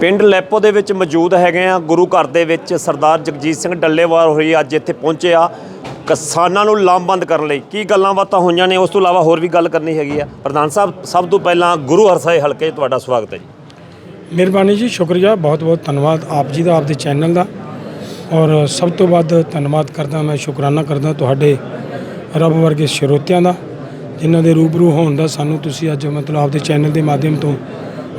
ਪਿੰਡ ਲੈਪੋ ਦੇ ਵਿੱਚ ਮੌਜੂਦ ਹੈਗੇ ਆ। ਗੁਰੂ ਘਰ ਦੇ ਵਿੱਚ ਸਰਦਾਰ ਜਗਜੀਤ ਸਿੰਘ ਡੱਲੇਵਾਲ ਹੋਈ ਅੱਜ ਇੱਥੇ ਪਹੁੰਚੇ ਆ। ਕਿਸਾਨਾਂ ਨੂੰ ਲਾਮਬੰਦ ਕਰਨ ਲਈ ਕੀ ਗੱਲਾਂ ਬਾਤਾਂ ਹੋਈਆਂ ਨੇ? ਉਸ ਤੋਂ ਇਲਾਵਾ ਹੋਰ ਵੀ ਗੱਲ ਕਰਨੀ ਹੈਗੀ ਆ। ਪ੍ਰਧਾਨ ਸਾਹਿਬ, ਸਭ ਤੋਂ ਪਹਿਲਾਂ ਗੁਰੂ ਹਰਸਾਏ ਹਲਕੇ 'ਚ ਤੁਹਾਡਾ ਸਵਾਗਤ ਹੈ ਜੀ। ਮਿਹਰਬਾਨੀ ਜੀ, ਸ਼ੁਕਰੀਆ। ਬਹੁਤ ਬਹੁਤ ਧੰਨਵਾਦ ਆਪ ਜੀ ਦਾ ਆਪਦੇ ਚੈਨਲ ਦਾ। ਔਰ ਸਭ ਤੋਂ ਵੱਧ ਧੰਨਵਾਦ ਕਰਦਾ ਮੈਂ, ਸ਼ੁਕਰਾਨਾ ਕਰਦਾ ਤੁਹਾਡੇ ਰੱਬ ਵਰਗੇ ਸਰੋਤਿਆਂ ਦਾ, ਜਿਨ੍ਹਾਂ ਦੇ ਰੂਬਰੂ ਹੋਣ ਦਾ ਸਾਨੂੰ ਤੁਸੀਂ ਅੱਜ ਮਤਲਬ ਆਪਦੇ ਚੈਨਲ ਦੇ ਮਾਧਿਅਮ ਤੋਂ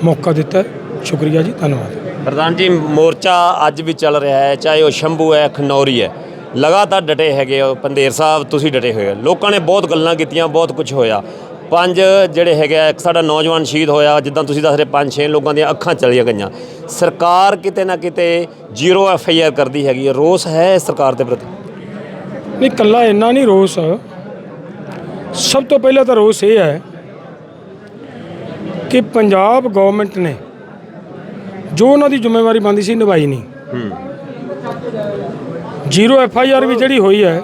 ਮੌਕਾ ਦਿੱਤਾ। ਸ਼ੁਕਰੀਆ ਜੀ ਧੰਨਵਾਦ। ਪ੍ਰਧਾਨ ਜੀ ਮੋਰਚਾ ਅੱਜ ਵੀ ਚੱਲ ਰਿਹਾ ਹੈ ਚਾਹੇ ਉਹ ਸ਼ੰਭੂ ਹੈ ਖਨੌਰੀ ਹੈ। ਲਗਾਤਾਰ ਡਟੇ ਹੈਗੇ ਹੋ ਪੰਦੇਰ ਸਾਹਿਬ ਤੁਸੀਂ ਡਟੇ ਹੋਏ ਹੋ। ਲੋਕਾਂ ਨੇ ਬਹੁਤ ਗੱਲਾਂ ਕੀਤੀਆਂ ਬਹੁਤ ਕੁਝ ਹੋਇਆ। ਪੰਜ ਜਿਹੜੇ ਹੈਗੇ ਆ, ਇੱਕ ਸਾਡਾ ਨੌਜਵਾਨ ਸ਼ਹੀਦ ਹੋਇਆ ਜਿੱਦਾਂ ਤੁਸੀਂ ਦੱਸ ਰਹੇ ਪੰਜ ਛੇ ਲੋਕਾਂ ਦੀਆਂ ਅੱਖਾਂ ਚਲੀਆਂ ਗਈਆਂ। ਸਰਕਾਰ ਕਿਤੇ ਨਾ ਕਿਤੇ ਜ਼ੀਰੋ ਐਫ ਆਈ ਆਰ ਕਰਦੀ ਹੈਗੀ ਹੈ। ਰੋਸ ਹੈ ਸਰਕਾਰ ਦੇ ਪ੍ਰਤੀ? ਨਹੀਂ ਕੱਲਾ ਇੰਨਾ ਨਹੀਂ ਰੋਸ। ਸਭ ਤੋਂ ਪਹਿਲਾਂ ਤਾਂ ਰੋਸ ਇਹ ਹੈ ਕਿ ਪੰਜਾਬ ਗਵਰਨਮੈਂਟ ਨੇ ਜੋ ਉਹਨਾਂ ਦੀ ਜ਼ਿੰਮੇਵਾਰੀ ਬੰਦੀ ਸੀ, ਨਿਭਾਈ ਨਹੀਂ। ਜ਼ੀਰੋ ਐਫ ਆਈ ਆਰ ਵੀ ਜਿਹੜੀ ਹੋਈ ਹੈ,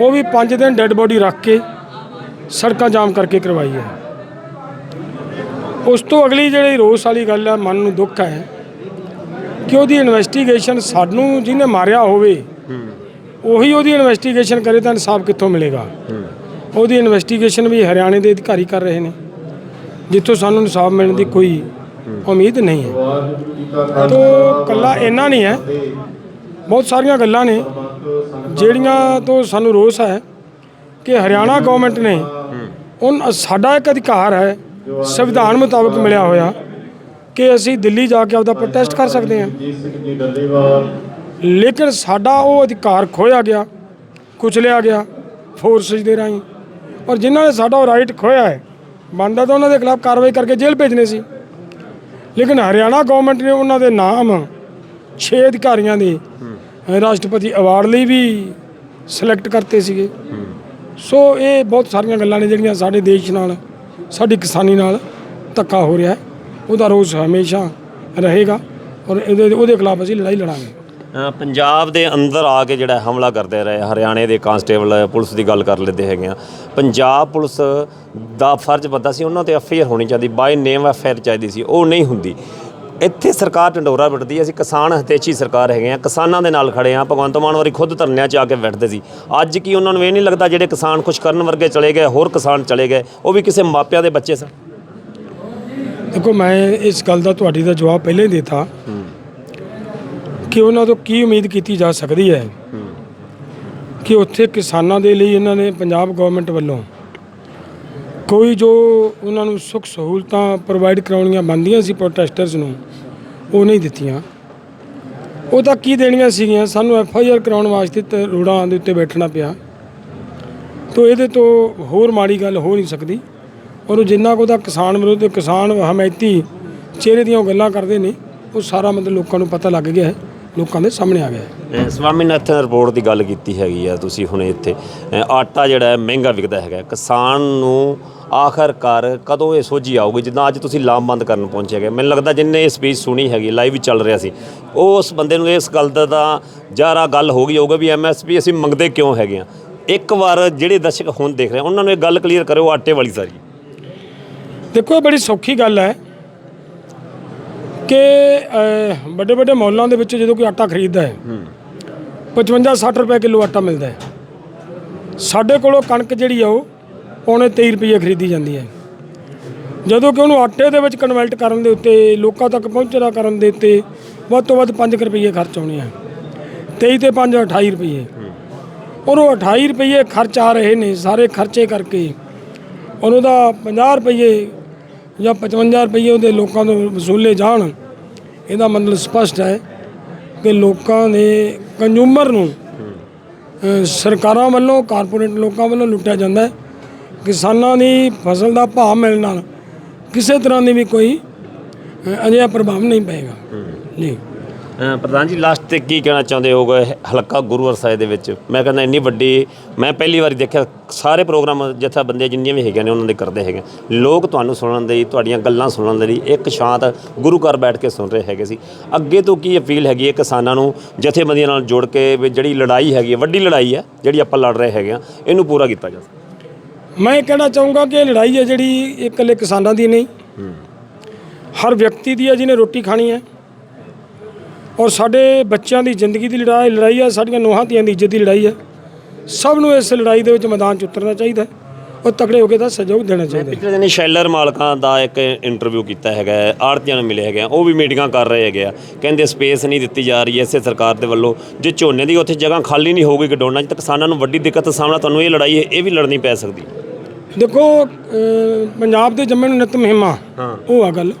ਉਹ ਵੀ 5 ਦਿਨ ਡੈੱਡ ਬੋਡੀ ਰੱਖ ਕੇ ਸੜਕਾਂ ਜਾਮ ਕਰਕੇ ਕਰਵਾਈ ਹੈ। ਉਸ ਤੋਂ ਅਗਲੀ ਜਿਹੜੀ ਰੋਸ ਵਾਲੀ ਗੱਲ ਹੈ ਮਨ ਨੂੰ ਦੁੱਖ ਹੈ ਕਿ ਉਹਦੀ ਇਨਵੈਸਟੀਗੇਸ਼ਨ ਸਾਨੂੰ ਜਿਹਨੇ ਮਾਰਿਆ ਹੋਵੇ, ਉਹੀ ਉਹਦੀ ਇਨਵੈਸਟੀਗੇਸ਼ਨ ਕਰੇ ਤਾਂ ਇਨਸਾਫ ਕਿੱਥੋਂ ਮਿਲੇਗਾ? ਉਹਦੀ ਇਨਵੈਸਟੀਗੇਸ਼ਨ ਵੀ ਹਰਿਆਣੇ ਦੇ ਅਧਿਕਾਰੀ ਕਰ ਰਹੇ ਨੇ, ਜਿੱਥੋਂ ਸਾਨੂੰ ਇਨਸਾਫ ਮਿਲਣ ਦੀ ਕੋਈ ਉਮੀਦ ਨਹੀਂ ਹੈ। ਤੋ ਕੱਲਾ ਇੰਨਾ ਨਹੀਂ ਹੈ। ਬਹੁਤ ਸਾਰੀਆਂ ਗੱਲਾਂ ਨੇ, ਜਿਹੜੀਆਂ ਤੋਂ ਸਾਨੂੰ ਰੋਸ ਹੈ ਕਿ ਹਰਿਆਣਾ ਗਵਰਨਮੈਂਟ ਨੇ ਉਹ ਸਾਡਾ ਇੱਕ ਅਧਿਕਾਰ ਹੈ, ਸੰਵਿਧਾਨ ਮੁਤਾਬਕ ਮਿਲਿਆ ਹੋਇਆ ਕਿ ਅਸੀਂ ਦਿੱਲੀ ਜਾ ਕੇ ਆਪਦਾ ਪ੍ਰੋਟੈਸਟ ਕਰ ਸਕਦੇ ਹਾਂ। ਲੇਕਿਨ ਸਾਡਾ ਉਹ ਅਧਿਕਾਰ ਖੋਇਆ ਗਿਆ, ਕੁਚਲਿਆ ਗਿਆ ਫੋਰਸਿਸ ਦੇ ਰਾਹੀਂ। ਔਰ ਜਿਨ੍ਹਾਂ ਨੇ ਸਾਡਾ ਉਹ ਰਾਈਟ ਖੋਇਆ ਹੈ ਬੰਦਾ ਤਾਂ ਉਹਨਾਂ ਦੇ ਖਿਲਾਫ ਕਾਰਵਾਈ ਕਰਕੇ ਜੇਲ੍ਹ ਭੇਜਣੇ ਸੀ। ਲੇਕਿਨ ਹਰਿਆਣਾ ਗਵਰਨਮੈਂਟ ਨੇ ਉਹਨਾਂ ਦੇ ਨਾਮ 6 ਅਧਿਕਾਰੀਆਂ ਦੇ ਰਾਸ਼ਟਰਪਤੀ ਅਵਾਰਡ ਲਈ ਵੀ ਸਿਲੈਕਟ ਕਰਤੇ ਸੀਗੇ। ਸੋ ਇਹ ਬਹੁਤ ਸਾਰੀਆਂ ਗੱਲਾਂ ਨੇ ਜਿਹੜੀਆਂ ਸਾਡੇ ਦੇਸ਼ ਨਾਲ, ਸਾਡੀ ਕਿਸਾਨੀ ਨਾਲ ਧੱਕਾ ਹੋ ਰਿਹਾ ਉਹਦਾ ਰੋਸ ਹਮੇਸ਼ਾ ਰਹੇਗਾ ਔਰ ਇਹਦੇ, ਉਹਦੇ ਖਿਲਾਫ ਅਸੀਂ ਲੜਾਈ ਲੜਾਂਗੇ। ਪੰਜਾਬ ਦੇ ਅੰਦਰ ਆ ਕੇ ਜਿਹੜਾ ਹਮਲਾ ਕਰਦੇ ਰਹੇ ਹਰਿਆਣੇ ਦੇ ਕਾਂਸਟੇਬਲ ਪੁਲਿਸ ਦੀ ਗੱਲ ਕਰ ਲੈਂਦੇ ਹੈਗੇ ਆ। ਪੰਜਾਬ ਪੁਲਿਸ ਦਾ ਫਰਜ਼ ਬੰਦਾ ਸੀ ਉਹਨਾਂ ਤੇ ਆਰ ਹੋਣੀ ਚਾਹੀਦੀ ਬਾਈ ਨੇਮ ਆਰ ਚਾਹੀਦੀ ਸੀ ਉਹ ਨਹੀਂ ਹੁੰਦੀ। ਇੱਥੇ ਸਰਕਾਰ ਢੰਡੋਰਾ ਵੱਟਦੀ ਅਸੀਂ ਕਿਸਾਨ ਹਤੇਚੀ ਸਰਕਾਰ ਹੈਗੇ ਆ ਕਿਸਾਨਾਂ ਦੇ ਨਾਲ ਖੜੇ ਆ ਭਗਵੰਤ ਮਾਨ ਵਾਰੀ ਖੁਦ ਧਰਨਿਆਂ 'ਚ ਆ ਕੇ ਬੈਠਦੇ ਸੀ। ਅੱਜ ਕੀ ਉਹਨਾਂ ਨੂੰ ਇਹ ਨਹੀਂ ਲੱਗਦਾ ਜਿਹੜੇ ਕਿਸਾਨ ਕੁਛ ਕਰਨ ਵਰਗੇ ਚਲੇ ਗਏ ਹੋਰ ਕਿਸਾਨ ਚਲੇ ਗਏ ਉਹ ਵੀ ਕਿਸੇ ਮਾਪਿਆਂ ਦੇ ਬੱਚੇ ਸਨ? ਦੇਖੋ ਮੈਂ ਇਸ ਗੱਲ ਦਾ ਤੁਹਾਡੀ ਦਾ ਜਵਾਬ ਪਹਿਲਾਂ ਹੀ ਦਿੱਤਾ। ਕਿ ਉਹਨਾਂ ਤੋਂ ਕੀ ਉਮੀਦ ਕੀਤੀ ਜਾ ਸਕਦੀ ਹੈ ਕਿ ਉੱਥੇ ਕਿਸਾਨਾਂ ਦੇ ਲਈ ਇਹਨਾਂ ਨੇ ਪੰਜਾਬ ਗਵਰਨਮੈਂਟ ਵੱਲੋਂ ਕੋਈ ਜੋ ਉਹਨਾਂ ਨੂੰ ਸੁੱਖ ਸਹੂਲਤਾਂ ਪ੍ਰੋਵਾਈਡ ਕਰਾਉਣੀਆਂ ਬੰਦੀਆਂ ਸੀ ਪ੍ਰੋਟੈਸਟਰਸ ਨੂੰ, ਉਹ ਨਹੀਂ ਦਿੱਤੀਆਂ। ਉਹ ਤਾਂ ਕੀ ਦੇਣੀਆਂ ਸੀਗੀਆਂ? ਸਾਨੂੰ ਐਫ ਆਈ ਆਰ ਕਰਾਉਣ ਵਾਸਤੇ ਤੇ ਰੋਡਾਂ ਦੇ ਉੱਤੇ ਬੈਠਣਾ ਪਿਆ। ਤੋ ਇਹਦੇ ਤੋਂ ਹੋਰ ਮਾੜੀ ਗੱਲ ਹੋ ਨਹੀਂ ਸਕਦੀ। ਔਰ ਉਹ ਜਿੰਨਾ ਕੁ ਦਾ ਕਿਸਾਨ ਵਿਰੋਧ, ਕਿਸਾਨ ਹਮਾਇਤੀ ਚਿਹਰੇ ਦੀਆਂ ਉਹ ਗੱਲਾਂ ਕਰਦੇ ਨੇ, ਉਹ ਸਾਰਾ ਮਤਲਬ ਲੋਕਾਂ ਨੂੰ ਪਤਾ ਲੱਗ ਗਿਆ ਹੈ। ਲੋਕਾਂ ਦੇ ਸਾਹਮਣੇ ਆ ਗਿਆ। ਹੈ ਅ, ਸਵਾਮੀਨਾਥਨ ਰਿਪੋਰਟ ਦੀ ਗੱਲ ਕੀਤੀ ਹੈਗੀ ਆ ਤੁਸੀਂ ਹੁਣੇ ਇੱਥੇ। ਆਟਾ ਜਿਹੜਾ ਹੈ ਮਹਿੰਗਾ ਵਿਕਦਾ ਹੈਗਾ। ਕਿਸਾਨ ਨੂੰ ਆਖਰਕਾਰ ਕਦੋਂ ਇਹ ਸੋਝੀ ਆਊਗੀ? ਜਿੱਦਾਂ ਅੱਜ ਤੁਸੀਂ ਲਾਮਬੰਦ ਕਰਨ ਪਹੁੰਚੇ ਗਏ ਮੈਨੂੰ ਲੱਗਦਾ ਜਿੰਨੇ ਇਹ ਸਪੀਚ ਸੁਣੀ ਹੈਗੀ ਲਾਈਵ ਚੱਲ ਰਿਹਾ ਸੀ। ਉਸ ਬੰਦੇ ਨੂੰ ਇਸ ਗੱਲ ਦਾ ਤਾਂ ਜਾਰਾ ਗੱਲ ਹੋ ਗਈ ਹੋਊਗਾ ਵੀ ਐਮਐਸਪੀ ਅਸੀਂ ਮੰਗਦੇ ਕਿਉਂ ਹੈਗੇ ਆ? ਇੱਕ ਵਾਰ ਜਿਹੜੇ ਦਰਸ਼ਕ ਹੁਣ ਦੇਖ ਰਹੇ ਆ, ਉਹਨਾਂ ਨੂੰ ਇਹ ਗੱਲ ਕਲੀਅਰ ਕਰਿਓ ਆਟੇ ਵਾਲੀ ਸਾਰੀ। ਦੇਖੋ ਇਹ ਬੜੀ ਸੌਖੀ ਗੱਲ ਹੈ। ਕਿ ਵੱਡੇ ਵੱਡੇ ਮੌਲਾਂ ਦੇ ਵਿੱਚ ਜਦੋਂ ਕੋਈ ਆਟਾ ਖਰੀਦਦਾ ਹੈ 55 60 ਰੁਪਏ ਕਿਲੋ ਆਟਾ ਮਿਲਦਾ ਹੈ। ਸਾਡੇ ਕੋਲੋਂ ਕਣਕ ਜਿਹੜੀ ਆ ਉਹ ਪੌਣੇ 23 ਰੁਪਏ ਖਰੀਦੀ ਜਾਂਦੀ ਹੈ। ਜਦੋਂ ਕਿ ਉਹਨੂੰ ਆਟੇ ਦੇ ਵਿੱਚ ਕਨਵਰਟ ਕਰਨ ਦੇ ਉੱਤੇ ਲੋਕਾਂ ਤੱਕ ਪਹੁੰਚਣਾ ਕਰਨ ਦੇ ਉੱਤੇ ਵੱਧ ਤੋਂ ਵੱਧ 5 ਰੁਪਏ ਖਰਚ ਆਉਣੇ ਆ। 23 ਤੇ 5 28 ਰੁਪਏ ਔਰ ਉਹ 28 ਰੁਪਏ ਖਰਚ ਆ ਰਹੇ ਨੇ ਸਾਰੇ ਖਰਚੇ ਕਰਕੇ। ਔਰ ਉਹਦਾ 50 ਰੁਪਏ ਜਾਂ 55 ਰੁਪਏ ਉਹਦੇ ਲੋਕਾਂ ਤੋਂ ਵਸੂਲੇ ਜਾਣ। ਇਹਦਾ ਮਤਲਬ ਸਪਸ਼ਟ ਹੈ ਕਿ ਲੋਕਾਂ ਦੇ ਕੰਜ਼ੂਮਰ ਨੂੰ ਅ, ਸਰਕਾਰਾਂ ਵੱਲੋਂ ਕਾਰਪੋਰੇਟ ਲੋਕਾਂ ਵੱਲੋਂ ਲੁੱਟਿਆ ਜਾਂਦਾ ਹੈ। ਕਿਸਾਨਾਂ ਦੀ ਫਸਲ ਦਾ ਭਾਅ ਮਿਲਣ ਨਾਲ ਕਿਸੇ ਤਰ੍ਹਾਂ ਦੀ ਵੀ ਕੋਈ ਅ, ਅਜਿਹਾ ਪ੍ਰਭਾਵ ਨਹੀਂ ਪਏਗਾ। ਜੀ। ਪ੍ਰਧਾਨ ਜੀ ਲਾਸਟ ਤੇ ਕੀ ਕਹਿਣਾ ਚਾਹੁੰਦੇ ਹੋਗੇ ਹਲਕਾ ਗੁਰੂ ਹਰਸਾਏ ਦੇ ਵਿੱਚ? ਮੈਂ ਕਹਿੰਦਾ ਇੰਨੀ ਵੱਡੀ ਮੈਂ ਪਹਿਲੀ ਵਾਰੀ ਦੇਖਿਆ ਸਾਰੇ ਪ੍ਰੋਗਰਾਮ ਜਥਾ ਬੰਦੇ ਜਿੰਨੀਆਂ ਵੀ ਹੈਗੀਆਂ ਨੇ ਉਹਨਾਂ ਦੇ ਕਰਦੇ ਹੈਗੇ ਲੋਕ ਤੁਹਾਨੂੰ ਸੁਣਨ ਦੇ ਲਈ ਤੁਹਾਡੀਆਂ ਗੱਲਾਂ ਸੁਣਨ ਦੇ ਲਈ ਇੱਕ ਸ਼ਾਂਤ ਗੁਰੂ ਘਰ ਬੈਠ ਕੇ ਸੁਣ ਰਹੇ ਹੈਗੇ ਸੀ। ਅੱਗੇ ਤੋਂ ਕੀ ਅਪੀਲ ਹੈਗੀ ਹੈ ਕਿਸਾਨਾਂ ਨੂੰ ਜਥੇਬੰਦੀਆਂ ਨਾਲ ਜੋੜ ਕੇ ਵੀ ਜਿਹੜੀ ਲੜਾਈ ਹੈਗੀ ਹੈ ਵੱਡੀ ਲੜਾਈ ਹੈ ਜਿਹੜੀ ਆਪਾਂ ਲੜ ਰਹੇ ਹੈਗੇ ਆ ਇਹਨੂੰ ਪੂਰਾ ਕੀਤਾ ਜਾ ਮੈਂ ਇਹ ਕਹਿਣਾ ਚਾਹੂੰਗਾ ਕਿ ਇਹ ਲੜਾਈ ਹੈ ਜਿਹੜੀ ਇਕੱਲੇ ਕਿਸਾਨਾਂ ਦੀ ਨਹੀਂ। ਹਰ ਵਿਅਕਤੀ ਦੀ ਹੈ ਜਿਹਨੇ ਰੋਟੀ ਖਾਣੀ ਹੈ। ਔਰ ਸਾਡੇ ਬੱਚਿਆਂ ਦੀ ਜ਼ਿੰਦਗੀ ਦੀ ਲੜਾਈ ਲੜਾਈ ਹੈ ਸਾਡੀਆਂ ਨੋਹਾਂ ਧੀਆਂ ਦੀ ਇੱਜ਼ਤ ਦੀ ਲੜਾਈ ਹੈ ਸਭ ਨੂੰ ਇਸ ਲੜਾਈ ਦੇ ਵਿੱਚ ਮੈਦਾਨ 'ਚ ਉਤਰਨਾ ਚਾਹੀਦਾ ਔਰ ਤਕੜੇ ਹੋ ਕੇ ਦਾ ਸਹਿਯੋਗ ਦੇਣਾ ਚਾਹੀਦਾ ਪਿਛਲੇ ਦਿਨੀ ਸ਼ੈਲਰ ਮਾਲਕਾਂ ਦਾ ਇੱਕ ਇੰਟਰਵਿਊ ਕੀਤਾ ਹੈਗਾ ਆੜਤੀਆਂ ਨੂੰ ਮਿਲੇ ਹੈਗੇ ਆ ਉਹ ਵੀ ਮੀਟਿੰਗਾਂ ਕਰ ਰਹੇ ਹੈਗੇ ਆ। ਕਹਿੰਦੇ ਸਪੇਸ ਨਹੀਂ ਦਿੱਤੀ ਜਾ ਰਹੀ ਐਸੇ ਸਰਕਾਰ ਦੇ ਵੱਲੋਂ ਜੇ ਝੋਨੇ ਦੀ ਉੱਥੇ ਜਗ੍ਹਾ ਖਾਲੀ ਨਹੀਂ ਹੋਊਗੀ ਗਡੋਣਾ 'ਚ ਤਾਂ ਕਿਸਾਨਾਂ ਨੂੰ ਵੱਡੀ ਦਿੱਕਤ ਦਾ ਸਾਹਮਣਾ ਤੁਹਾਨੂੰ ਇਹ ਲੜਾਈ ਹੈ ਇਹ ਵੀ ਲੜਨੀ ਪੈ ਸਕਦੀ ਦੇਖੋ ਅਹ, ਪੰਜਾਬ ਦੇ ਜੰਮੇ ਨੂੰ ਨਿਤ ਮਹਿਮਾ ਉਹ ਆ ਗੱਲ।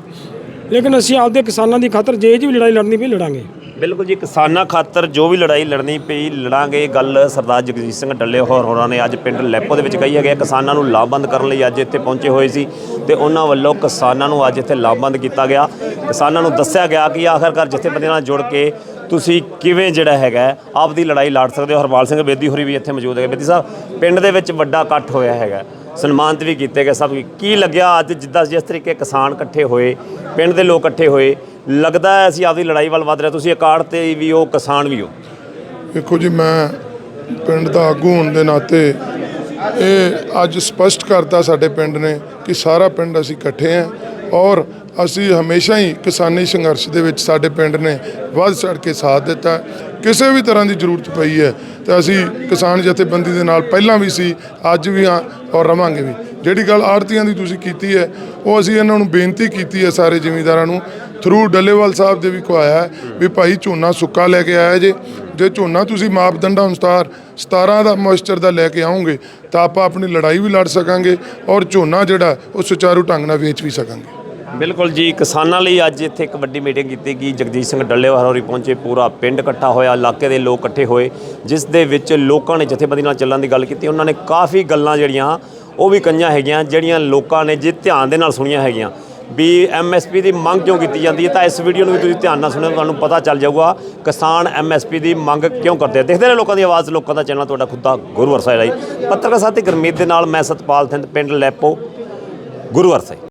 ਲੇਕਿਨ ਅਸੀਂ ਆਪਦੇ ਕਿਸਾਨਾਂ ਦੀ ਖਾਤਰ ਜੇ ਜੀ ਵੀ ਲੜਾਈ ਲੜਨੀ ਪਈ, ਲੜਾਂਗੇ। ਬਿਲਕੁਲ ਜੀ, ਕਿਸਾਨਾਂ ਖਾਤਰ ਜੋ ਵੀ ਲੜਾਈ ਲੜਨੀ ਪਈ, ਲੜਾਂਗੇ। ਗੱਲ ਸਰਦਾਰ ਜਗਜੀਤ ਸਿੰਘ ਡੱਲੇ ਹੋਰ ਹੋਰਾਂ ਨੇ ਅੱਜ ਪਿੰਡ ਲੈਪੋ ਦੇ ਵਿੱਚ ਕਹੀ ਹੈਗੇ ਆ। ਕਿਸਾਨਾਂ ਨੂੰ ਲਾਭਬੰਦ ਕਰਨ ਲਈ ਅੱਜ ਇੱਥੇ ਪਹੁੰਚੇ ਹੋਏ ਸੀ ਤੇ ਉਹਨਾਂ ਵੱਲੋਂ ਕਿਸਾਨਾਂ ਨੂੰ ਅੱਜ ਇੱਥੇ ਲਾਭਬੰਦ ਕੀਤਾ ਗਿਆ। ਕਿਸਾਨਾਂ ਨੂੰ ਦੱਸਿਆ ਗਿਆ ਕਿ ਆਖਰਕਾਰ ਜਥੇਬੰਦੀਆਂ ਨਾਲ ਜੁੜ ਕੇ ਤੁਸੀਂ ਕਿਵੇਂ ਜਿਹੜਾ ਹੈਗਾ ਆਪਦੀ ਲੜਾਈ ਲੜ ਸਕਦੇ ਹੋ। ਹਰਪਾਲ ਸਿੰਘ ਬੇਦੀ ਹੋਰੀ ਵੀ ਇੱਥੇ ਮੌਜੂਦ ਹੈਗੇ। ਬੇਦੀ ਸਾਹਿਬ, ਪਿੰਡ ਦੇ ਵਿੱਚ ਵੱਡਾ ਇਕੱਠ ਹੋਇਆ ਹੈਗਾ। ਸਨਮਾਨਿਤ ਵੀ ਕੀਤੇ ਗਏ ਸਭ ਕੀ ਲੱਗਿਆ ਅੱਜ ਜਿੱਦਾਂ ਜਿਸ ਤਰੀਕੇ ਕਿਸਾਨ ਇਕੱਠੇ ਹੋਏ, ਪਿੰਡ ਦੇ ਲੋਕ ਇਕੱਠੇ ਹੋਏ, ਲੱਗਦਾ ਹੈ ਅਸੀਂ ਆਪਦੀ ਲੜਾਈ ਵੱਲ ਵਧ ਰਹੇ ਤੁਸੀਂ ਇਕਾੜ ਤੇ ਵੀ ਹੋ, ਕਿਸਾਨ ਵੀ ਹੋ? ਦੇਖੋ ਜੀ, ਮੈਂ ਪਿੰਡ ਦਾ ਆਗੂ ਹੋਣ ਦੇ ਨਾਤੇ ਇਹ ਅੱਜ ਸਪਸ਼ਟ ਕਰਤਾ ਸਾਡੇ ਪਿੰਡ ਨੇ ਕਿ ਸਾਰਾ ਪਿੰਡ ਅਸੀਂ ਇਕੱਠੇ ਹਾਂ ਔਰ ਅਸੀਂ ਹਮੇਸ਼ਾ ਹੀ ਕਿਸਾਨੀ ਸੰਘਰਸ਼ ਦੇ ਵਿੱਚ ਸਾਡੇ ਪਿੰਡ ਨੇ ਵੱਧ ਚੜ ਕੇ ਸਾਥ ਦਿੱਤਾ। ਕਿਸੇ ਵੀ ਤਰ੍ਹਾਂ ਦੀ ਜ਼ਰੂਰਤ ਪਈ ਹੈ ਤਾਂ ਅਸੀਂ ਕਿਸਾਨ ਜਥੇਬੰਦੀ ਦੇ ਨਾਲ ਪਹਿਲਾਂ ਵੀ ਸੀ, ਅੱਜ ਵੀ ਹਾਂ ਔਰ ਰਵਾਂਗੇ ਵੀ। ਜਿਹੜੀ ਗੱਲ ਆੜਤੀਆਂ ਦੀ ਤੁਸੀਂ ਕੀਤੀ ਹੈ, ਉਹ ਅਸੀਂ ਇਹਨਾਂ ਨੂੰ ਬੇਨਤੀ ਕੀਤੀ ਹੈ ਸਾਰੇ ਜ਼ਿਮੀਂਦਾਰਾਂ ਨੂੰ ਥਰੂ ਡੱਲੇਵਾਲ ਸਾਹਿਬ ਦੇ ਵੀ ਕਹਾਇਆ ਹੈ ਵੀ ਭਾਈ ਝੋਨਾ ਸੁੱਕਾ ਲੈ ਕੇ ਆਇਆ ਜੇ ਜੇ ਝੋਨਾ ਤੁਸੀਂ ਮਾਪਦੰਡਾਂ ਅਨੁਸਾਰ 17 ਦਾ ਮੋਇਸਚਰ ਦਾ ਲੈ ਕੇ ਆਉਂਗੇ ਤਾਂ ਆਪਾਂ ਆਪਣੀ ਲੜਾਈ ਵੀ ਲੜ ਸਕਾਂਗੇ ਔਰ ਝੋਨਾ ਜਿਹੜਾ, ਉਹ ਸੁਚਾਰੂ ਢੰਗ ਨਾਲ ਵੇਚ ਵੀ ਸਕਾਂਗੇ। ਬਿਲਕੁਲ ਜੀ, ਕਿਸਾਨਾਂ ਲਈ ਅੱਜ ਇੱਥੇ ਇੱਕ ਵੱਡੀ ਮੀਟਿੰਗ ਕੀਤੀ ਗਈ। ਜਗਦੀਸ਼ ਸਿੰਘ ਡੱਲੇਵਾਲ ਹੋਰੀ ਪਹੁੰਚੇ, ਪੂਰਾ ਪਿੰਡ ਇਕੱਠਾ ਹੋਇਆ, ਇਲਾਕੇ ਦੇ ਲੋਕ ਇਕੱਠੇ ਹੋਏ, ਜਿਸ ਦੇ ਵਿੱਚ ਲੋਕਾਂ ਨੇ ਜਥੇਬੰਦੀ ਨਾਲ ਚੱਲਣ ਦੀ ਗੱਲ ਕੀਤੀ। ਉਹਨਾਂ ਨੇ ਕਾਫੀ ਗੱਲਾਂ ਜਿਹੜੀਆਂ, ਉਹ ਵੀ ਕਈਆਂ ਹੈਗੀਆਂ, ਜਿਹੜੀਆਂ ਲੋਕਾਂ ਨੇ ਜੇ ਧਿਆਨ ਦੇ ਨਾਲ ਸੁਣੀਆਂ ਹੈਗੀਆਂ। ਵੀ ਐਮਐਸਪੀ ਦੀ ਮੰਗ ਕਿਉਂ ਕੀਤੀ ਜਾਂਦੀ ਹੈ? ਤਾਂ ਇਸ ਵੀਡੀਓ ਨੂੰ ਵੀ ਤੁਸੀਂ ਧਿਆਨ ਨਾਲ ਸੁਣਿਓ, ਤੁਹਾਨੂੰ ਪਤਾ ਚੱਲ ਜਾਊਗਾ, ਕਿਸਾਨ ਐਮਐਸਪੀ ਦੀ ਮੰਗ ਕਿਉਂ ਕਰਦੇ ਆ? ਦੇਖਦੇ ਨੇ ਲੋਕਾਂ ਦੀ ਆਵਾਜ਼, ਲੋਕਾਂ ਦਾ ਚੈਨਲ ਤੁਹਾਡਾ ਖੁੱਦਾ ਗੁਰੂ ਵਰਸਾਏ ਲਈ ਪੱਤਰਕਾਰ ਸਾਥੀ ਗੁਰਮੀਤ ਦੇ ਨਾਲ ਮੈਂ ਸਤਪਾਲ ਸਿੰਘ, ਪਿੰਡ ਲੈਪੋ, ਗੁਰੂ ਸਾਹਿਬ।